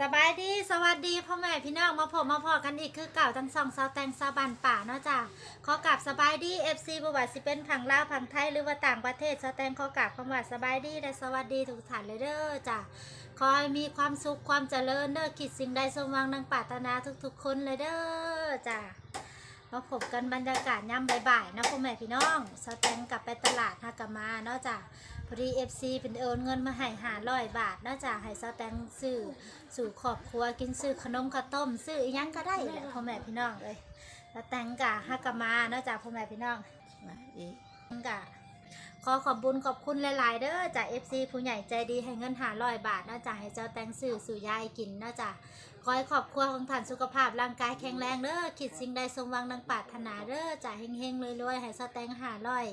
สบายดีสวัสดีพ่อแม่พี่น้องมาพบมาพอกันอีกคือเก่าทั้งสองสาวแตงสาวบันป่าเนาะจ้ะขอกราบสบายดีเอฟซีบวชสิเป็นผังลาวผังไทยหรือว่าต่างประเทศสาวแตงขอกราบคำว่าสบายดีและสวัสดีทุกท่านเลยเด้อจ้ะขอให้มีความสุขความเจริญเด้อคิดสิ่งใดสมหวังดังปรารถนาทุกๆคนเลยเด้อจ้ะมาพบกันบรรยากาศย่ำบ่ายๆนะพ่อแม่พี่น้องสาวแตงกลับไปตลาดฮากามาเนาะจ้ะ อดีเอฟซีเป็นโอนเงินมาให้หาร้อยบาทเนาะจ้ะให้สาวแตงซื้อสู่ครอบครัวกินซื้อขนมข้าวต้มซื้ออิหยังก็ได้แหละพ่อแม่พี่น้องเลยแล้วแต่งกะฮักกะมาเนอกจากพ่อแม่พี่น้องมาอีกกะ ขอขอบบุญขอบคุณหลายๆเด้อจาก FC ผู้ใหญ่ใจดีให้เงินหาร้อยบาทนอกจากให้เจ้าแตงสื่อสู่ยายกินนอกจากขอให้ครอบครัวของท่านสุขภาพร่างกายแข็งแรงเด้อคิดสิ่งใดสมหวังดังปรารถนาเด้อจ่าเฮงๆรวยๆให้เจ้าแตงหาร้อย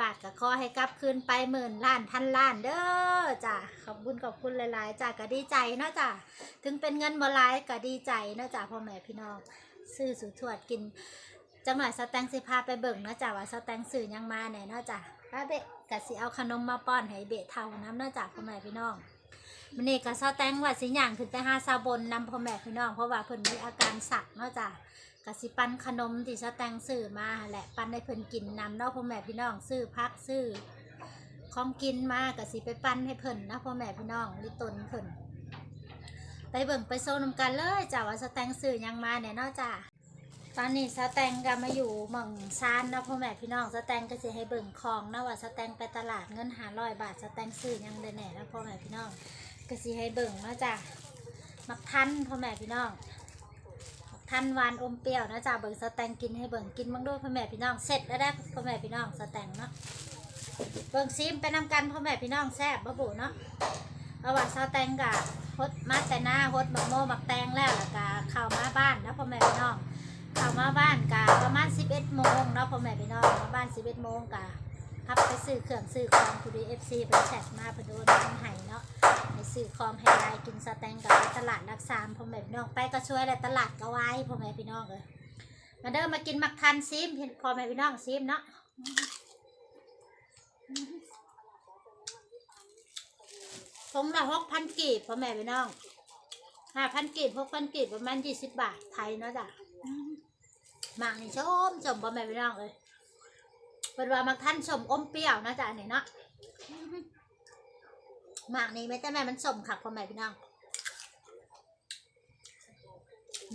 บาทก็ขอให้กลับคืนไปหมื่นล้านพันล้านเด้อจ้ะขอบบุญขอบคุณหลายๆจ้ะก็ดีใจเนาะจ้ะถึงเป็นเงินบ่หลายก็ดีใจเนอะจ้ะพ่อแม่พี่น้องซื้อสู่ทวดกินจังหน่อยสแตงสิพาไปเบิ่งเนอะจ้ะว่าสแตงซื้อยังมาแน่เนอะจ้ะ ป้าเบะกะสิเอาขนมมาป้อนให้เบะเท่าน้ำนอะจ้ะพ่อแม่พี่น้องมันนี่ก็สแตงว่าสิย่างขึ้นไปหาซาบนนำพ่อแม่พี่น้องเพราะว่าเพิ่นมีอาการสักนอะจ้ะกะสิปั้นขนมที่สแตงซื้อมาแหละปั้นให้เพิ่นกินนำเนาะพ่อแม่พี่น้องซื้อพักซื้อของกินมากะสิไปปั้นให้เพิ่นนะพ่อแม่พี่น้องลิตนเพิ่นไปเบิ่งไปโซนำกันเลยจ้าว่าสแตงสื่อยังมาเนี่ยนาะจ้า ตอนนี้สแตงก็มาอยู่หม่องซานเนาะพ่อแม่พี่น้องสแตงก็สิให้เบิ่งของเนาะว่าสแตงไปตลาดเงินหาร้อยบาทสแตงสื่อหยังได้แหน่แล้วพ่อแม่พี่น้องก็สิให้เบิ่งเนาะจ้ามักทันพ่อแม่พี่น้องมักทันหวานอมเปรี้ยวเนาะจ้าเบิ่งสแตงกินให้เบิ่งกินบ้างด้วยพ่อแม่พี่น้องเสร็จแล้วได้อพ่อแม่พี่น้องสแตงเนาะเบิ่งซิมไปนำกันพ่อแม่พี่น้องแซ่บบ่บุเนาะเอาว่าซาแตงกะฮดมาแต่หน้าฮดบักโมบักแตงแล้วแล้วกะเข้ามาบ้านนะพ่อแม่พี่น้อง เข้ามาบ้านกะประมาณ11โมงเนาะพ่อแม่พี่น้องมาบ้าน11โมงกะพับไปซื้อเครื่องซื้อของคูดีเอฟซีเป็นแชทมาพิ่นโดนทำไห้เนาะให้ซื้อของให้ยายกินสแตงกับตลาดรักสามพ่อแม่พี่น้องไปก็ช่วยแหละตลาดก็ไว้พ่อแม่พี่น้องเลยมาเดินมากินมักทันซิมพ่อแม่พี่น้องซิมเนาะทงละหกพันกีบพ่อแม่พี่น้องห้าพันกีบหกพันกีบประมาณยี่สิบบาทไทยเนาะจ้ะ หมากนี่ชมชมพ่อแม่พี่น้องเลยเป็นว่ามักท่านชมอมเปรี้ยวนะจ้ะนี่เนาะมหมากนี่ไม่แต่แม่มันสมขักพ่อแม่พี่น้อง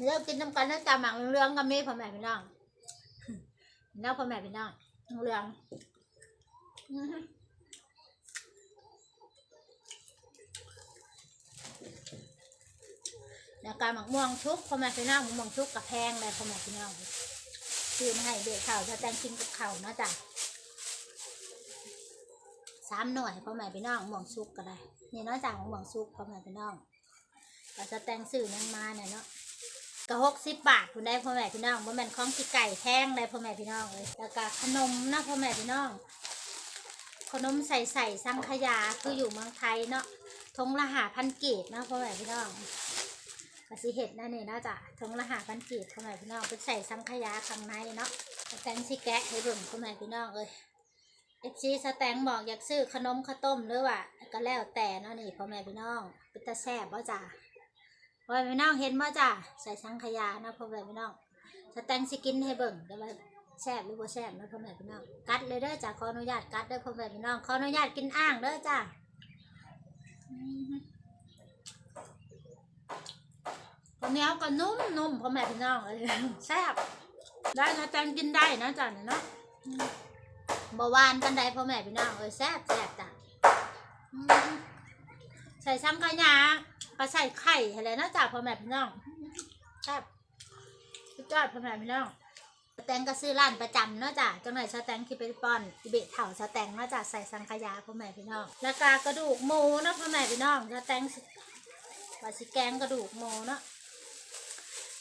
เริ่มกินน้ำกันแล้วจ้ะหมากเรื่องก็มีพ่อแม่พี่น้องเนาะพ่อแม่พี่น้องเรื่องแล้วการหมักม่วงชุกพ่อแม่พี่น้องหมักม่วงชุกกับแพงเลยพ่อแม่พี่น้อง ซื้อมาให้เด็กข่าวจะแต่งกินกับข่าวนาะจ้ะสามหน่วยพ่อแม่พี่น้องหม่วงชุกก็ได้นี่เนาะจ้ะม่วงชุกพ่อแม่พี่น้องเราจะแต่งสื่อยังมาเนี่ยเนาะก็หกสิบบาทคุณได้พ่อแม่พี่น้องบ่แม่นของสิไก่แพงเลยพ่อแม่พี่น้องเลยแล้วก็ขนมนะพ่อแม่พี่น้อง ขนมใส่ใส่สังขยาคืออยู่เมืองไทยเนาะทงละหาพันกีบนะพ่อแม่พี่น้อง กสิเห็ดนั่นนี่น่าจะทงละหาพันกีบพ่อแม่พี่น้องไปใส่สังขยาข้างในเนาะแตงสิแกะให้เบิ่งพ่อแม่พี่น้องเอ้ยเอฟซีสแตงบอกอยากซื้อขนมข้าวต้มหรือว่าก็แล้วแต่เนาะนี่พ่อแม่พี่น้องเป็นตาแซ่บบ่จ้าพ่อแม่พี่น้องเห็นบ่จ้าใส่สังขยานะพ่อแม่พี่น้องสแตงสิกินให้เบิ่งแต่ว่าแซ่บหรือบ่แซ่บนะพ่อแม่พี่น้องกัดเลยเด้อจ้าขออนุญาตกัดเด้อพ่อแม่พี่น้องขออนุญาตกินอ่างเด้อจ้าอืมข้าว เนียวก็นุ่มนุ่มพ่อแม่พี่น้องเลยแซ่บได้นะแตงกินได้นะจ๊ะเนี่ยเนาะบ่หวานกันได้พ่อแม่พี่น้องเอ้ยแซ่บแซ่บจ้ะใส่ซ้ำกระยาก็ใส่ไข่อะไรนะจ๊ะพ่อแม่พี่น้องแซ่บสุดยอดพ่อแม่พี่น้องแตงก็ซื้อร้านประจำเนาะจ้ะจังไหนสแตงที่ไปปอนอิเบะเถาสแตงเนาะจ้ะใส่สังขยาพ่อแม่พี่น้องแล้วก็กระดูกหมูเนาะพ่อแม่พี่น้องสแตงสิว่าสิแกงกระดูกหมูเนาะ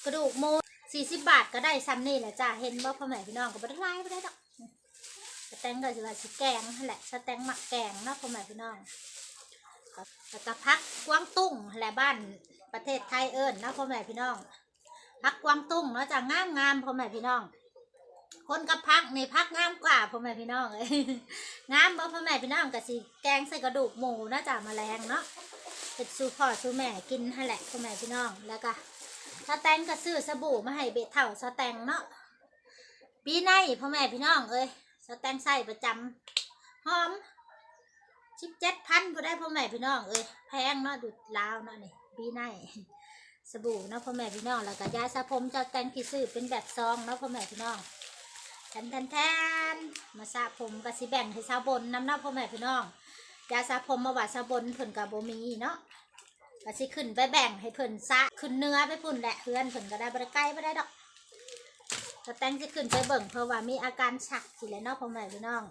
กระดูกหมูสี่สิบบาทก็ได้ซ้ำนี่แหละจ้าเห็นว่าพ่อแม่พี่น้องก็บ่ได้ไล่บ่ได้ดอกสแตงก็จะว่าสิแกงนั่นแหละสแตงหมักแกงเนาะพ่อแม่พี่น้องก็แล้วก็พักกวางตุ้งแหละบ้านประเทศไทยเอิญนะพ่อแม่พี่น้องพักกวางตุ้งเนาะจ้างามงามพ่อแม่พี่น้อง คนกับพักในพักงามกว่าพ่อแม่พี่น้องเลยงามบ่พ่อแม่พี่น้องก็สิแกงใส่กระดูกหมูนะจ้ามาแมลงเนาะเฮ็ดสู่พ่อสู่แม่กินหั่นแหละพ่อแม่พี่น้องแล้วก็ แตงก็ซื้อสบู่มาให้เบเท่าสแตงเนาะปีในพ่อแม่พี่น้องเอ้ยสแตงใส่ประจำหอมสิบเจ็ดพันพอได้พ่อแม่พี่น้องเอ้ยแพงเนาะดูดลาวเนาะนี่ปีในสบู่เนาะพ่อแม่พี่น้องแล้วก็ยาสระผมจะแตงที่ซื้อเป็นแบบซองเนาะพ่อแม่พี่น้องแทนแทนแทนมาสระผมก็สิแบ่งให้สาวบนน้ำเนาะพ่อแม่พี่น้องยาสระผมมาว่าสาวบนเพิ่นกับโบมีเนาะ ก็สิขึ้นไปแบ่งให้เพิ่นสะขึ้นเนื้อไปพุ่นแหละเพื่อนเพิ่นก็ได้บริใกล้ไม่ได้ดอกสแตงสิขึ้นไปเบิ่งเพราะว่ามีอาการฉักสิแหล้วเนาะพ่อแม่พี่น้อง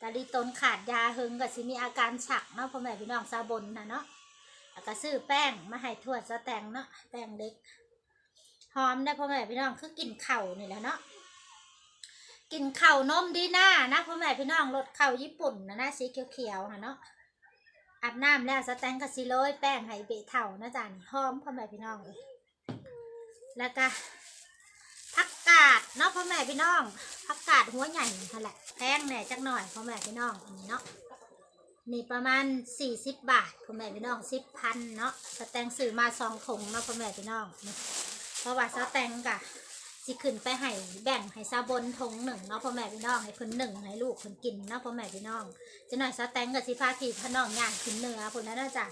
ตาลีตนขาดยาหึงก็สิมีอาการฉักเนาะพ่อแม่พี่น้องสาบนนะเนาะแล้วก็ซื้อแป้งมาให้ทวดสแตงเนาะแป้งเด็กหอมได้พ่อแม่พี่น้องคือกินเข่านี่แหละเนาะกินเข้านมดีหน้านะพ่อแม่พี่น้องรสเข้าญี่ปุ่นนะนะสีเขียวๆค่ะเนาะ อาบน้ำแล้วสแตงกับซิโรยแป้งไห้เบะเท่านะจ๊ะนี่หอมพ่อแม่พี่น้องเลยแล้วก็ผักกาดเนาะพ่อแม่พี่น้องผักกาดหัวใหญ่นั่นแหละแพงแหน่จักหน่อยพ่อแม่พี่น้องนี่เนาะนี่ประมาณสี่สิบบาทพ่อแม่พี่น้องสิบพันเนาะสแตงซื้อมาสองถุงเนาะพ่อแม่พี่น้องเพราะว่าสแตงกะ สิขึ้นไปให้แบ่งให้ซาบนทงหนึ่งเนาะพ่อแม่พี่น้องให้เพิ่นหนึ่งให้ลูกเพิ่นกินเนาะพ่อแม่พี่น้องจะหน่อยซาแตงกับสิพาพี่พน้องย่างขึ้นเนื้อพุ่นนั้นนะจ๊ะ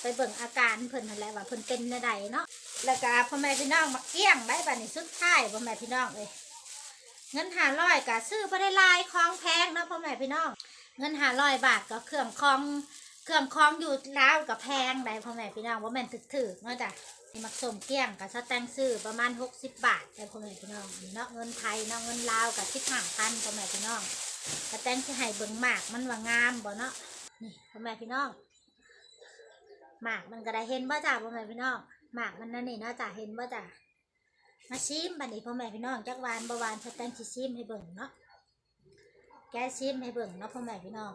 ไปเบิ่งอาการเพิ่นนั่นและว่าเพิ่นเป็นในใดเนาะแล้วก็พ่อแม่พี่น้องมาเกี้ยงได้บัดนี้สุดท้ายพ่อแม่พี่น้องเอ้ยเงินหาร้อยก็ซื้อบ่ได้ลายของแพงเนาะพ่อแม่พี่น้อง เงินหาร้อยบาทก็เครื่องคลอง เครื่องคลองอยู่แล้วกับแพงได้พ่อแม่พี่น้องว่าแม่นถึกๆเนาะจ้ะ นี่มักส่งเกลี้ยงกับสแตงซื้อประมาณ 60 บาทแต่พ่อแม่พี่น้องเนาะเงินไทยเนาะเงินลาวกับทิศห่างพันพ่อแม่พี่น้องสแตงที่ให้เบิ่งหมากมันว่างามบ่เนาะนี่พ่อแม่พี่น้องหมากมันก็ได้เห็นบ่จ้าพ่อแม่พี่น้องหมากมันนั่นนี่เนาะจ้าเห็นบ่จ้ามาชิมบัดนี้พ่อแม่พี่น้องจักหวานบ่หวานสแตงสิชิมให้เบิ่งเนาะแกชิมให้เบิ่งเนาะพ่อแม่พี่น้อง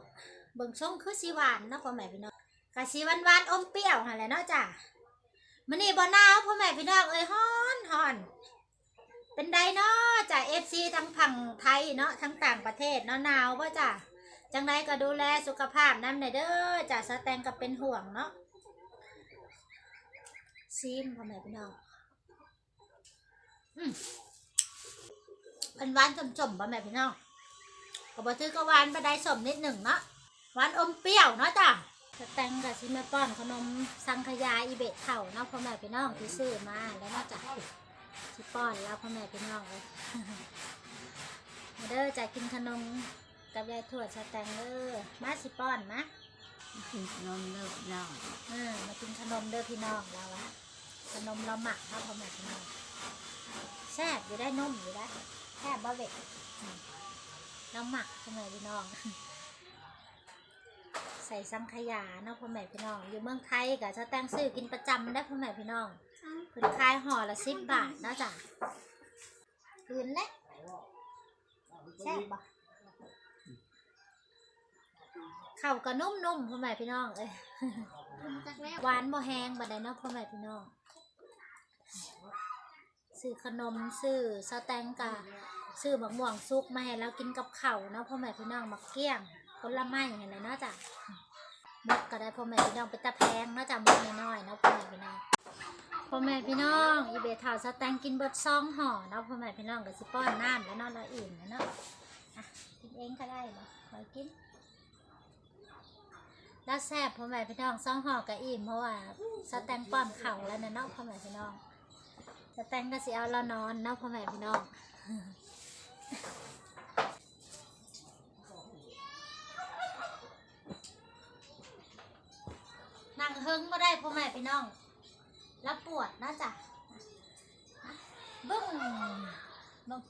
เบิ่งช่งคือสีหวานเนาะพ่อแม่พี่น้องกะสีหวานๆอมเปรี้ยวหั่นแหละเนาะจ้า มันนี่บ่หนาวพ่อแม่พี่น้องเอ้ยฮ้อนฮ้อน เป็นไดเนาะจากเอฟซีทั้งฝั่งไทยเนาะทั้งต่างประเทศเนาะหนาวป่ะจ้ะจังไดก็ดูแลสุขภาพน้ำหน่อยเด้อจ้ะสแตงก็เป็นห่วงเนาะซีมพ่อแม่พี่น้องอืมเป็นหวานจมๆพ่อแม่พี่น้องก็บ่ถือก็หวานไปได้สมนิดหนึ่งเนาะหวานอมเปรี้ยวเนาะจ้ะ สแตงกับซิมป้อนขนมสังขยาอีเบะเถ่าเนาะพ่อแม่พี่น้องที่ซื้อมาแล้วนอกจากที่ป้อนแล้วพ่อแม่พี่น้องเลยเด้อจะกินขนมกับยายทวสแตงเด้อมาสิป้อนมะคือนมเลิกน้องเออมากินขนมเด้อพี่น้องเราอะขนมเราหมักเนาะพ่อแม่พี่น้องแซ่บอยู่ได้นุ่มอยู่ได้แซ่บบ่เบะเราหมักพ่อแม่พี่น้อง ใส่สังขยาเนาะพ่อแม่พี่น้อง อยู่เมืองไทยก็จะแต่งซื้อกินประจำได้อพ่อแม่พี่น้องเพิ่นขายห่อละสิบบาทเนาะจ้ะคืนและแซ่บบ่เข่าวก็นุ่มๆพ่อแม่พี่น้องเอ้ยหวานบ่แห้งบัดใดเนาะพ่อแม่พี่น้องซื้อขนมซื้อสแตงกะซื้อหมักม่วงซุกมาให้เรากินกับข้าวเนาะพ่อแม่พี่น้องมักเกี้ยง ผลไม้อะไรเนาะจ้ะมกก็ได้พ่อแม่พี่น้องไปตะแพงเนาะจ้ะมกน้อยๆเนาะพ่อแม่พี่น้องพ่อแม่พี่น้องอีเบถาวสแตงกินเบิดซองห่อเนาะพ่อแม่พี่น้องก็สิป้อนน้ำแล้วเนาะเราอิ่มแล้วเนาะกินเองก็ได้เนาะขอกินแล้วแซ่บพ่อแม่พี่น้องซองห่อกะอิ่มเพราะว่าสแตงป้อนเข่าแล้วนะเนาะพ่อแม่พี่น้องสแตงก็สิเอาเรานอนเนาะพ่อแม่พี่น้อง เฮิงก็ได้พ่อแม่พี่น้อง แล้วปวดนะจ๊ะบึ้งบึ้ง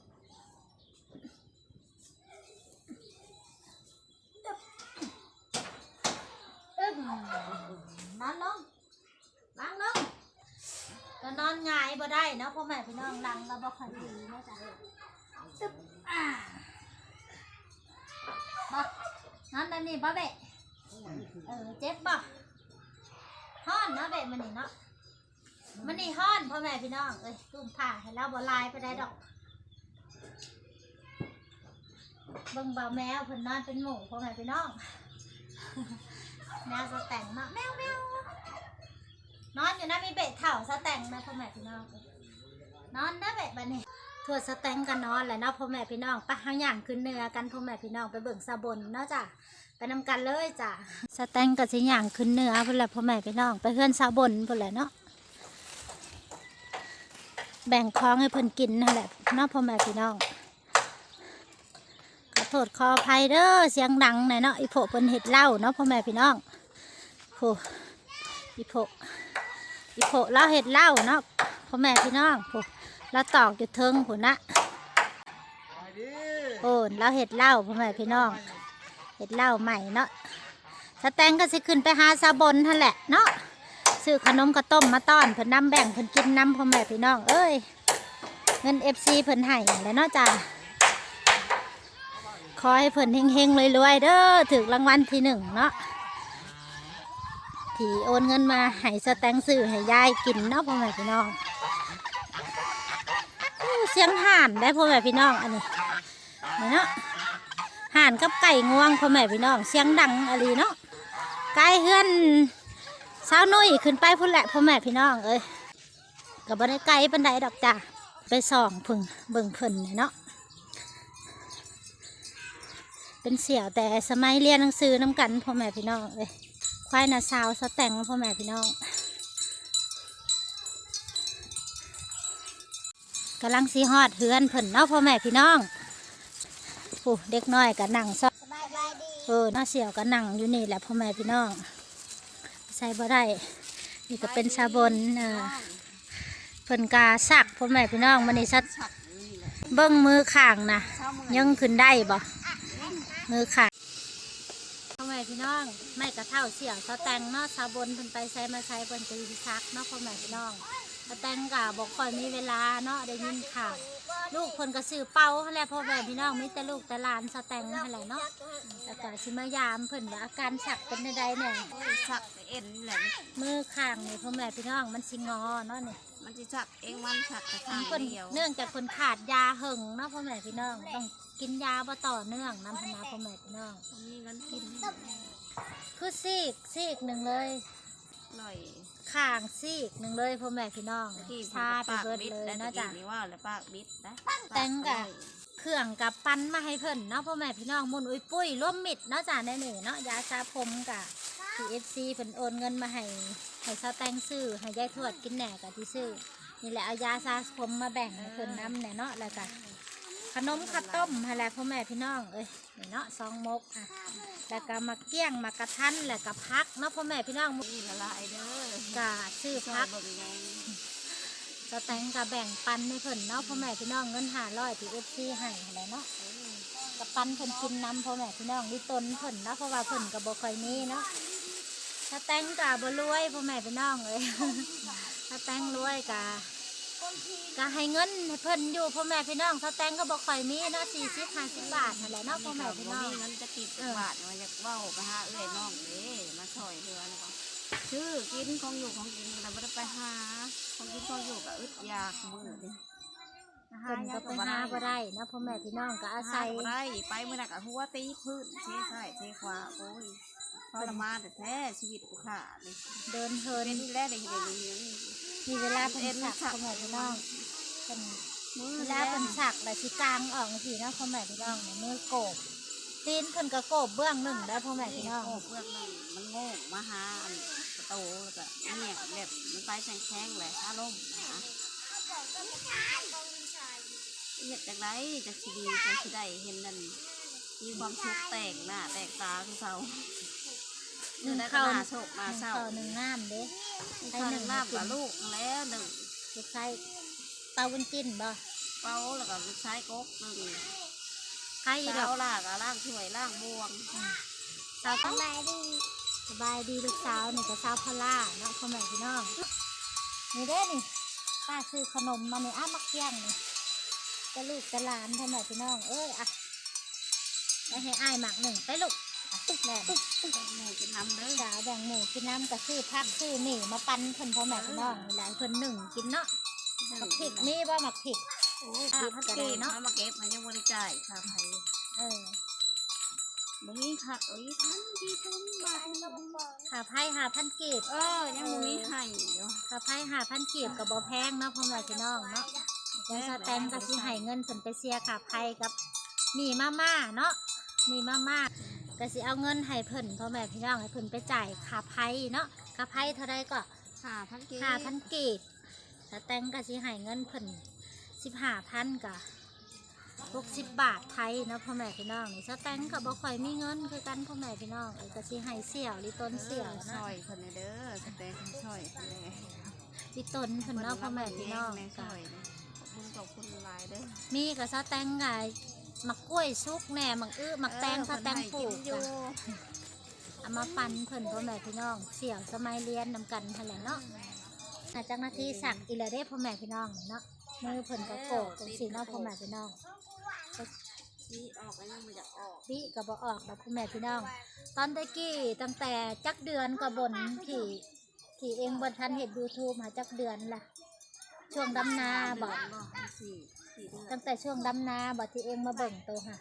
อึ้งนอนลงวางลงก็นอนหงายบ่ได้เนาะพ่อแม่พี่น้องลังเราบ่ค่อยดีนาะจ้ะตึ๊บอ่าบ่นอนแบบนี้บ่เบะเออเจ็บบ่ ฮ้อนเนาะเบะมันนี่เนาะมันนี่ฮ้อนพ่อแม่พี่น้องเอ้ยตุ้มผ้าให้เราบลายไปได้ดอกเบิ่งเบาแมวเพิ่นนอนเป็นหมูพ่อแม่พี่น้องแมวจะแต่งเนาะแมวแมวนอนอยู่นะมีเบะเถ่าสแต่งนะพ่อแม่พี่น้องนอนนะเบะบันนี้ ทั่วสแตงกันนอนแหละเนาะพ่อแม่พี่น้องไปหาอย่างขึ้นเนื้อกันพ่อแม่พี่น้องไปเบิ่งสะบนเนาะจ้ะไปนำกันเลยจ้ะสแตงกับสิอย่างขึ้นเนื้อพุ่นแหละพ่อแม่พี่น้องไปเฮือนสะบนพุ่นแหละเนาะแบ่งของให้เพิ่นกินนั่นแหละเนาะพ่อแม่พี่น้องขอโทษขออภัยเด้อเสียงดังหน่อยเนาะอีโผเพิ่นเห็ดเหล้าเนาะพ่อแม่พี่น้องโหอีโผอีโผเล่าเห็ดเหล้าเนาะพ่อแม่พี่น้องโห แล้วตอกอยู่เทิงพุ่นนะโอ้เราเห็ดเหล้าพ่อแม่พี่น้องเห็ดเหล้าใหม่เนาะสแตงก็สิขึ้นไปหาซาบนท่านแหละเนาะซื้อขนมข้าวต้มมาต้อนเพิ่นนำแบ่งเพิ่นกินน้ำพ่อแม่พี่น้องเอ้ยเงินเอฟซีเพิ่นให้แหล้วเนาะจ้าขอให้เพิ่นเฮงๆรวยๆเด้อถึกรางวัลที่หนึ่งเนาะที่โอนเงินมาให้สแตงซื้อให้ยายกินเนาะพ่อแม่พี่น้องอู้ เสียงห่านได้พ่อแม่พี่น้องอันนี้นี่เนาะห่านกับไก่งวงพ่อแม่พี่น้อง เสียงดังอะไรเนาะไก่เฮือนสาวนุ่ยขึ้นไปพุ่นแหละพ่อแม่พี่น้องเอ้ยกับบ่ไดไกลปันไดดอกจ้ะไปส่องพึ่งเบิ่งเพิ่นเนาะเป็นเสี่ยวแต่สมัยเรียนหนังสือน้ำกันพ่อแม่พี่น้องเอ้ยควายนาสาวสแตงพ่อแม่พี่น้อง กำลังสีฮอดเฮือนเพิ่นเนาะพ่อแม่พี่น้องโอ้เด็กน้อยกับนั่งซอกเออน้าเสี่ยวกับนั่งอยู่นี่แหละพ่อแม่พี่น้อง ใส่บ่ได้นี่ก็เป็นซาบนเออเพิ่นกาสักพ่อแม่พี่น้องมันนี่สัดเบิ้งมือข้างนะยังขึ้นได้บ่มือข้างพ่อแม่พี่น้องไม่กระเท่าเสี่ยวสแตงเนาะซาบนเพิ่นไปใส่มาใส่เพิ่นก็ซักเนาะพ่อแม่พี่น้อง สแตงกะบอกค่อยมีเวลาเนาะได้ยินข่าวลูกเพิ่นก็ซื้อเป่าหั่นแหละพ่อแม่พี่น้องมีแต่ลูกแต่หลานสแตงหั่นแหละเนาะแล้วก็สิมายามเพิ่นว่าอาการสักเป็นใดๆเนี่ยโอ้ยสักแต่เอ็นแหละมือข้างนี่พ่อแม่พี่น้องมันสิงอเนาะนี่มันจะสักเองมันสักแต่ข้างเพิ่นเดียวเนื่องจากคนขาดยาหึงเนาะพ่อแม่พี่น้องต้องกินยาบ่ต่อเนื่องน้ำพนาพ่อแม่พี่น้องมีเงินกินคือซีกซีกหนึ่งเลยอร่อย ข้างซีกหนึ่งเลยพ่อแม่พี่น้องที่ชาไปปากเบิดบิดเลยแล้วเนาะจ้ะนี่ว่าแล้วปากบิดนะแตงกะเครื่องกับปั้นมาให้เพิ่นเนาะพ่อแม่พี่น้องมุนอุ้ยปุ้ยร่วมมิดเนาะจ้ะในนี่เนาะยาชาผมกะ TFC เพิ่นโอนเงินมาให้ให้ชาวแตงซื้อให้ยายทวดกินแหน่กะที่ซื้อนี่แหละเอายาชาผมมาแบ่งให้เพิ่นน้ำแหน่เนาะแล้วก็ขนมข้าวต้มให้แหละพ่อแม่พี่น้องเอ้ยนี่เนาะซองมกอะ แล้วก็มาเกี้ยงมากระทันแล้วก็พักเนาะพ่อแม่พี่น้องมุกนี่ละลายเด้อกะซื้อซอพัยกเบิ่งแดงชาวแตงก็แบ่งปันให้เพิ่นเนาะพ่อแม่พี่น้องเงินหาร้อยที่ FC ให้แหละเนาะกับปันเพิ่นกินน้ำพ่อแม่พี่น้องดิตนเพิ่นเนาะเพราะว่าเพิ่นก็บ่ค่อยมีเนาะถ้าแต่งกะบ่รวยพ่อแม่พี่น้องเอ้ยถ้าแต่งรวยกะ ก็ให้เงินให้เพิ่นอยู่พ่อแม่พี่น้องถ้าแต่งก็บ่ค่อยมีเนาะ40 50บาทนั่นแหละเนาะพ่อแม่พี่น้องมีเงินจะติดบาทมันจะเว้าไปหาเอ้ยน้องเด้มาซอยเรือนะก็ชื่อกินของอยู่ของกินแต่ไม่ได้ไปหาของกินของอยู่กับอึดอยากมือเด้เพิ่นก็ไปหาบ่ได้เนาะพ่อแม่พี่น้องก็อาศัยบ่ได้ไปเมื่อนักหัวตีพื้นเชซ้ายเชขวาโอ้ยทรมานแต่แท้ชีวิตกูขาเลยเดินเฮินเป็นที่แรกได้ยินเลยนี่ มีเวลาเพิ่นสักพ่อแม่พี่น้องเพิ่นมือเวแรลากเพิ่นสักแล้วสิกลางออกสิเนาะพ่อแม่พี่น้องเนี่ยมือโกบตีนเพิ่นก็โกบเบื้องหนึ่งได้พ่อแม่พี่น้องโอ้เพื่อนมันมันโง่มาหาอันประตูแล้วก็เนี่ยแบบมันไปแข็งแข็งเลยถ้าล่มหาเห็ดจากไรจากสีดีจากสีได้เห็นนั่นมีความสุขแตกหน้าแตกตาคือเขา หนึ่งได้ก็เข้าหน้าโชคหน้าเศร้าต่อหนึ่งน้ำเด้ให้หนึ่งน้ำกับลูกแล้วหนึ่งลูกชายเตาบุญจิ้นบ่เป้าแล้วก็ลูกชายกกหนึ่งใครอีดเต้าอกล่างกับล่างถ้วยล่างบวงสาวสบายดีสบายดีลูกสาวนี่ก็สาวพล่าเนาะพ่อแม่พี่น้องนี่เด้นี่ป้าซื้อขนมมาเนี่ยอ้ามักเกี้ยงนี่จะลูกจะหลานพ่อแม่พี่น้องเอ้ยอะไปให้อ้ายหมักหนึ่งไปลูกอะ แม่แม่จะทำเด้อสาวแบ่งหมูกินน้ำกับซื้อพักซื้อหมี่มาปั่นเพิ่นพ่อแม่พี่น้องหละให้เพิ่นหนึ่งกินเนาะหมักผิกนี่บ่หมักผิกโอ้ยอ่าพัพัดเกกตตเนาะเนาะมาเก็บมันยังบริจ่ายค่าไฟเออบ่มีคักเอ้ยทันทีทันบาทขาไพ่หาพันกีบเออยังบ่มีให้เดี๋ยวขาไพ่หาพันกีบกับบ่แพงเนาะพ่อแม่พี่น้องเนาะเดี๋ยวสแตนก็สิให้เงินเพิ่นไปเสียค่าไพ่กับมีมาม่าเนาะมีมาม่า ก็สิเอาเงินให้เพิ่นพ่อแม่พี่น้องให้เพิ่นไปจ่ายค่าไพ่เนาะค่าไพ่เท่าใดก็หาพันกีห้าพันกีบสแตงก็สิให้เงินเพิ่นสิบห้าพันกะหกสิบบาทไทยเนาะพ่อแม่พี่น้องนี่สแตงก็บ่ค่อยมีเงินคือกันพ่อแม่พี่น้องเออก็สิให้เสี่ยวลิต้นเสี่ยวซนะอยคนเด้อสเต็กซอยคนเลยลิต้นเพิ่นเนาะพ่อแม่พี่น้องในซก็อยขอบคุณขอบคุณหลายเด้อมีกับสแตงไง มักกล้วยซุกแหน่มักอื้อมักแตงสแตงปลูกอยู่จ้ะเอามาปั่นเพิ่นพ่อแม่พี่น้องเสี่ยวสมัยเรียนนำกันหั่นแหละเนาะอาจากหนาทีสักอีละเด้พ่อแม่พี่น้องเนาะมือเพิ่นก็โกกจังซี่เนาะพ่อแม่พี่น้องชี้ออกไปยังไม่อยากออกวิกับ่ออกดอกพ่อแม่พี่น้อง ตอนตะกี้ตั้งแต่จักเดือนก็บนที่ที่เองบนทันเห็ดยูทูบมาจักเดือนละช่วงดำนาบอก สี่สี่เดือนตั้งแต่ช่วงดำนาบอกที่เองมาเบิ่งโตวค่ะ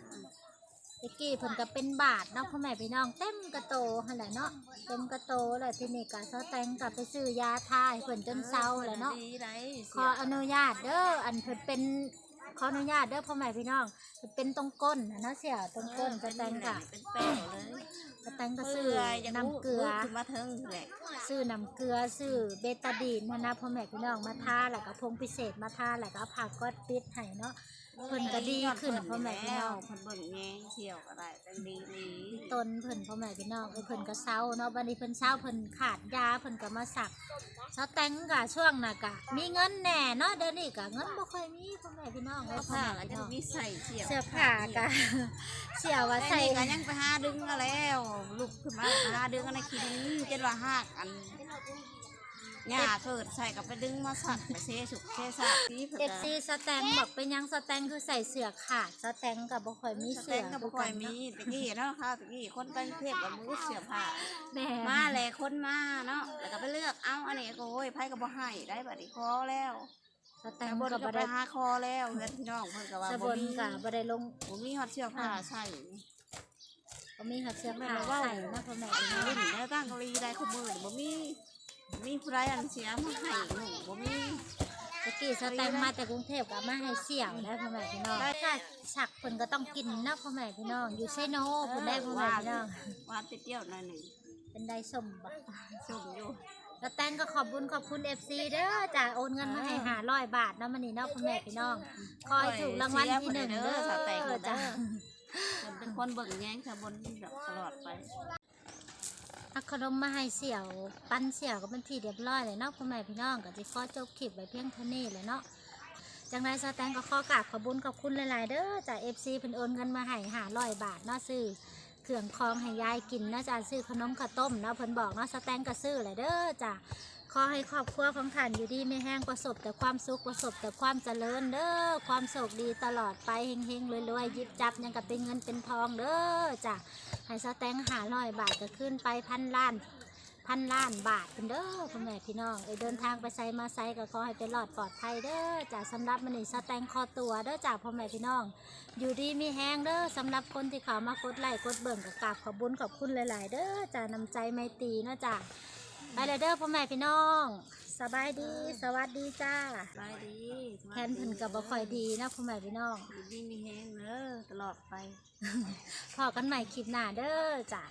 ตะกี้เพิ่นก็เป็นบาทเนาะพ่อแม่พี่น้องเต็มกระโตหั่นแหละเนาะเต็มกระโตแล้วที่นี่ก็ซอแตงกลับไปซื้อยาทาให้เพิ่นจนเศร้าแหละเนาะดีไรขออนุญาตเด้ออันเพิ่นเป็นขออนุญาตเด้อพ่อแม่พี่น้องเพิ่นเป็นตรงก้นนะเนาะเสี่ยวตรงก้นสแตงกะเป็นแป้งเลยสแตงก็ซื้อน้ำเกลือขึ้นมาเทิงแหละซื้อน้ำเกลือซื้อเบตาดีนนะนะพ่อแม่พี่น้องมาทาแล้วก็พงพิเศษมาทาแล้วก็เอาผักก็ปิดให้เนาะเพิ่นก็ดีขึ้นพ่อแม่พี่น้องเพิ่นเบิ่งแยงเที่ยวก็ได้แต่ดีดีต้นเพิ่นพ่อแม่พี่น้องเอ้ยเพิ่นก็เศร้าเนาะบัดนี้เพิ่นเศร้าเพิ่นขาดยาเพิ่นก็มาสักเศร้าแต่งกะช่วงน่ะกะมีเงินแน่เนาะเดี๋ยวนี้กะเงินบ่ค่อยมีพ่อแม่พี่น้องเสื้เอ้อยพ่อผ้าแม่ก็พี่จะน้องมีใส่เที่ยวเสื้อผ้ากะเสี่ยวว่าใส่ใส่ก็ยังไปหาดึงมาแล้วลุกขึ้นมาหาดึงกันในคิดนี้เจ็ดว่าหักอันหญ้าเกิดใส่กับไปดึงมาสักไปเซสุกเซสักที่เอฟซีสแตงบอกเป็นหยังสแตงคือใส่เสื้อขาดสแตงก็บ่ค่อยมีสเสื้เต็อกก็บ่ค่อยมีตะกี้เนาะค่ะตะกี้คนไปเทพกับมือเสื้อผ้าแม่มาแหละคนมาเนาะแล้วก็ไปเลือกเอาอันนี้ก็โอ้ยไผก็บ่ให้ได้บัดนี้คอแล้วสแตแต่งบนก็ก็บ่ไปได้หาคอแล้วเพื่อนพี่น้องเพิ่นก็ว่าสะบบ่นมีก็บ่ได้ลงบ่มีฮอดเสื้อผ้าใส่ บ่มีหัดเสื้อผ้าใส่นะพ่อแม่พี่น้องรุ่นแล้วตั้งกะลีได้ขมือนี่บ่มีบ่มีผู้ใดอันเสียมาให้หนูบ่มีตะกี้สแตงมาแต่กรุงเทพก็เอามาให้เสี่ยวนะพ่อแม่พี่น้องถ้าสักเพิ่นก็ต้องกินนะพ่อแม่พี่น้องอยู่ไซโนเพิ่นได้พ่อแม่พี่น้องหวานเปรี้ยวๆหน่อยหนึงเป็นได้ส้มบ่ส้มอยู่สแตงก็ขอบคุญขอบคุณ FC เด้อจ้าโอนเงินมาให้500บาทนะมันนี่เนาะพ่อแม่พี่น้อง คอยถูกรางวัลที่หนึ่งเด้อจ้า เพิ่นเป็นคนเบิ่งแย้งชาวบนแบบตลอดไปเอาขนมมาให้เสี่ยว ปั้นเสี่ยวก็เป็นที่เรียบร้อยเลยเนาะพ่อแม่พี่น้องก็จะขอจบคลิปไว้เพียงเท่านี้เลยเนาะจังไรสแตงก็ขอกราบขอบุญขอบคุณหลาย ๆ เด้อจากเอฟซีเพิ่นโอนเงินมาให้หาร้อยบาทเนาะซื้อเครื่องคองให้ยายกินเนาะจ้าซื้อขนมข้าวต้มเนาะเพิ่นบอกเนาะสแตงก็ซื้อเลยเด้อจ้า ขอให้ครอบครัวของท่านอยู่ดีไม่แห้งประสบแต่ความสุขประสบแต่ความเจริญเด้อความโชคดีตลอดไปเฮงๆรวยๆหยิบจับยังกับเป็นเงินเป็นทองเด้อจ้าให้สแตงหาร้อยบาทก็ขึ้นไปพันล้านพันล้านบาทเป็นเด้อพ่อแม่พี่น้องเอ้เดินทางไปไซมาไซก็ขอให้เป็นรอดปลอดภัยเด้อจากสำหรับมันนี่สแตงคอตัวเด้อจากพ่อแม่พี่น้อง อยู่ดีมีแห้งเด้อสำหรับคนที่เขามากดไลค์กดเบิ่งกับกราบขอบุญขอบคุณหลาย ๆ เด้อจากนำใจไม่ตีเนาะจ้ะ ไปเลยเด้อพ่อแม่พี่น้อง สบายดี สวัสดีจ้าไปดีแทนเพิ่นกับบ่ค่อยดีนะพ่อแม่พี่น้องอยู่ดีมีแฮงเด้อตลอดไป พอกันใหม่คลิปหน้าเด้อจ้ะ